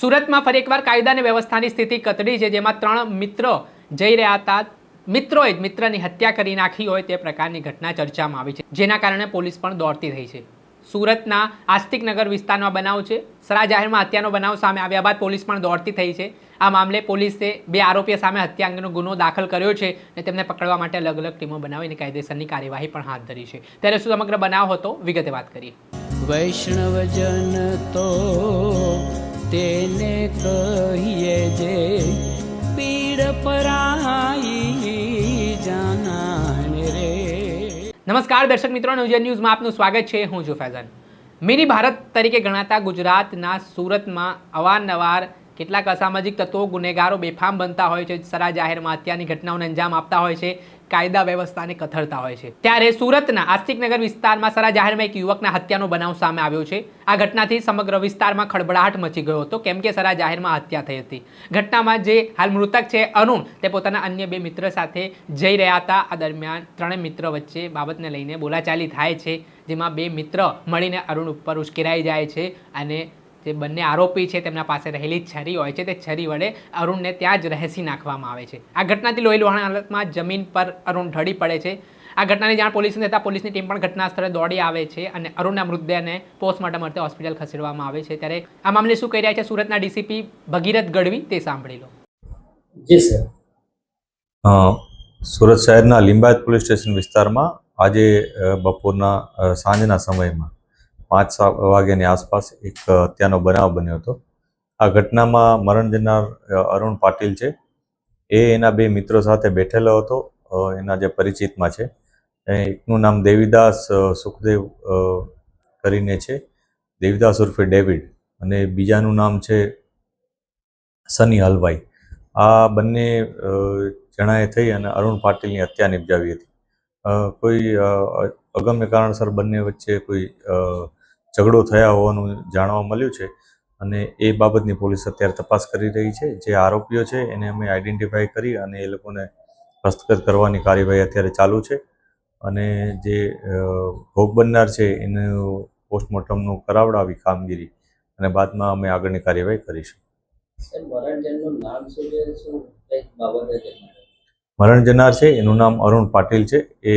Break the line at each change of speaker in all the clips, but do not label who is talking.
સુરતમાં ફરી એકવાર કાયદા અને વ્યવસ્થાની સ્થિતિ કતરી છે, જેમાં ત્રણ મિત્રો જઈ રહ્યા હતા. મિત્રોએ જ મિત્રની હત્યા કરી નાખી હોય તે પ્રકારની ઘટના ચર્ચામાં આવી છે, જેના કારણે પોલીસ પણ દોડતી થઈ છે. સુરતના આસ્તિકનગર વિસ્તારમાં બનાવ છે. સરા જાહેરમાં હત્યાનો બનાવ સામે આવ્યા બાદ પોલીસ પણ દોડતી થઈ છે. આ મામલે પોલીસે બે આરોપીઓ સામે હત્યા અંગેનો ગુનો દાખલ કર્યો છે અને તેમને પકડવા માટે અલગ અલગ ટીમો બનાવીને કાયદેસરની કાર્યવાહી પણ હાથ ધરી છે. ત્યારે શું સમગ્ર બનાવ હતો? વિગતે વાત કરીએ.
વૈષ્ણવજન તો કહીએ જે પીડ પરાઈ જાનાને રે.
નમસ્કાર દર્શક મિત્રો નવજન ન્યૂઝમાં આપનું સ્વાગત છે. હું છું ફૈઝાન. મિની ભારત તરીકે ગણાતા ગુજરાતના સુરતમાં અવારનવાર કેટલાક અસામાજિક તત્વો ગુનેગારો બેફામ બનતા હોય છે, સરા જાહેરમાં હત્યાની ઘટનાઓને અંજામ આપતા હોય છે, કાયદા વ્યવસ્થાને કથળતા હોય છે. ત્યારે સુરતના આસ્તિકનગર વિસ્તારમાં સરા જાહેરમાં એક યુવકના હત્યાનો બનાવ સામે આવ્યો છે. આ ઘટનાથી સમગ્ર વિસ્તારમાં ખળબળાટ મચી ગયો હતો, કેમ કે સરા જાહેરમાં હત્યા થઈ હતી. ઘટનામાં જે હાલ મૃતક છે, અરુણ, તે પોતાના અન્ય બે મિત્ર સાથે જઈ રહ્યા હતા. આ દરમિયાન ત્રણેય મિત્ર વચ્ચે બાબતને લઈને બોલાચાલી થાય છે, જેમાં બે મિત્ર મળીને અરુણ ઉપર ઉશ્કેરાઈ જાય છે અને જે બંને આરોપી છે તેમના પાસે રહેલી છરી હોય છે તે છરી વડે અરુણને ત્યાં જ રહેસી નાખવામાં આવે છે. આ ઘટનાથી લોહી લોહાણ હાલતમાં જમીન પર અરુણ ઢળી પડે છે. આ ઘટનાની જાણ પોલીસને થતાં પોલીસની ટીમ પણ ઘટના સ્થળે દોડી આવે છે અને અરુણના મૃતદેહને પોસ્ટમોર્ટમ અર્થે હોસ્પિટલ ખસેડવામાં આવે છે. ત્યારે આ મામલે શું કહી રહ્યા છે સુરતના ડીસીપી ભગીરથ ગઢવી તે સાંભળી લો.
જી સર.
અ, સુરત શહેરના લિંબાયત પોલીસ સ્ટેશન વિસ્તારમાં આજે બપોરના સાંજના સમયમાં પાંચ વાગ્યાની આસપાસ એક હત્યાનો બનાવ બન્યો હતો. આ ઘટનામાં મરણ જનાર અરુણ પાટીલ છે. એ એના બે મિત્રો સાથે બેઠેલો હતો. એના જે પરિચિતમાં છે. એકનું નામ દેવીદાસ સુખદેવ કરીને છે. દેવીદાસ ઉર્ફે ડેવિડ અને બીજાનું નામ છે સની હલવાઈ. આ બંને જણાએ થઈ અને અરુણ પાટીલની હત્યા નિપજાવી હતી. કોઈ અગમ્ય કારણસર બંને વચ્ચે કોઈ ઝઘડો થયા હોવાનું જાણવા મળ્યું છે અને એ બાબતની પોલીસ અત્યારે તપાસ કરી રહી છે. જે આરોપીઓ છે એને અમે આઈડેન્ટિફાઈ કરી અને એ લોકોને હસ્તગત કરવાની કાર્યવાહી અત્યારે ચાલુ છે. અને જે ભોગ બનનાર છે એનું પોસ્ટમોર્ટમનું કરાવડાવી કામગીરી અને બાદમાં અમે આગળની કાર્યવાહી કરીશું. મરણ જનાર છે એનું નામ અરુણ પાટીલ છે. એ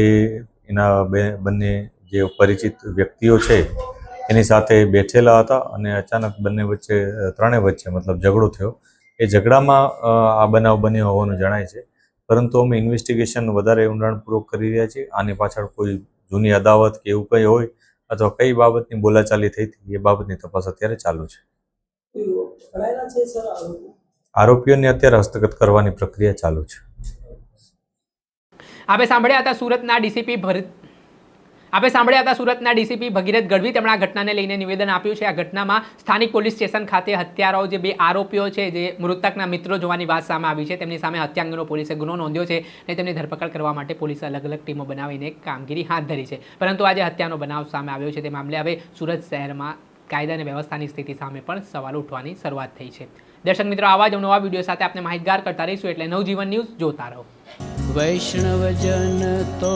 એના બે બંને જે પરિચિત વ્યક્તિઓ છે એની સાથે બેઠેલા હતા અને અચાનક બંને વચ્ચે ત્રણેય વચ્ચે મતલબ ઝઘડો થયો. એ ઝઘડામાં આ બનાવ બન્યો હોવાનું જણાય છે. પરંતુ અમે ઇન્વેસ્ટિગેશન વધારે ઊંડાણપૂર્વક કરી રહ્યા છીએ. આની પાછળ કોઈ જૂની અદાવત કે એવું કંઈ હોય અથવા કઈ બાબતની બોલાચાલી થઈ હતી એ બાબતની તપાસ અત્યારે ચાલુ છે. આરોપીઓને અત્યારે હસ્તગત કરવાની પ્રક્રિયા ચાલુ છે.
આપણે સાંભળ્યા હતા સુરતના ડીસીપી ભરત આપણે સાંભળ્યા હતા સુરતના ડીસીપી ભગીરથ ગઢવી. તેમણે આ ઘટનાને લઈને નિવેદન આપ્યું છે. આ ઘટનામાં સ્થાનિક પોલીસ સ્ટેશન ખાતે હત્યારાઓ જે બે આરોપીઓ છે, જે મૃતકના મિત્રો જોવાની વાત સામે આવી છે, તેમની સામે હત્યા અંગેનો પોલીસે ગુનો નોંધ્યો છે અને તેમની ધરપકડ કરવા માટે પોલીસે અલગ અલગ ટીમો બનાવીને કામગીરી હાથ ધરી છે. પરંતુ આજે હત્યાનો બનાવ સામે આવ્યો છે. તે મામલે હવે સુરત શહેરમાં કાયદા અને વ્યવસ્થાની સ્થિતિ સામે પણ સવાલ ઉઠવાની શરૂઆત થઈ છે. દર્શક મિત્રો, આવા જ નવા વીડિયો સાથે આપણે માહિતગાર કરતા રહીશું. એટલે નવજીવન ન્યૂઝ જોતા રહો.
વૈષ્ણવજન તો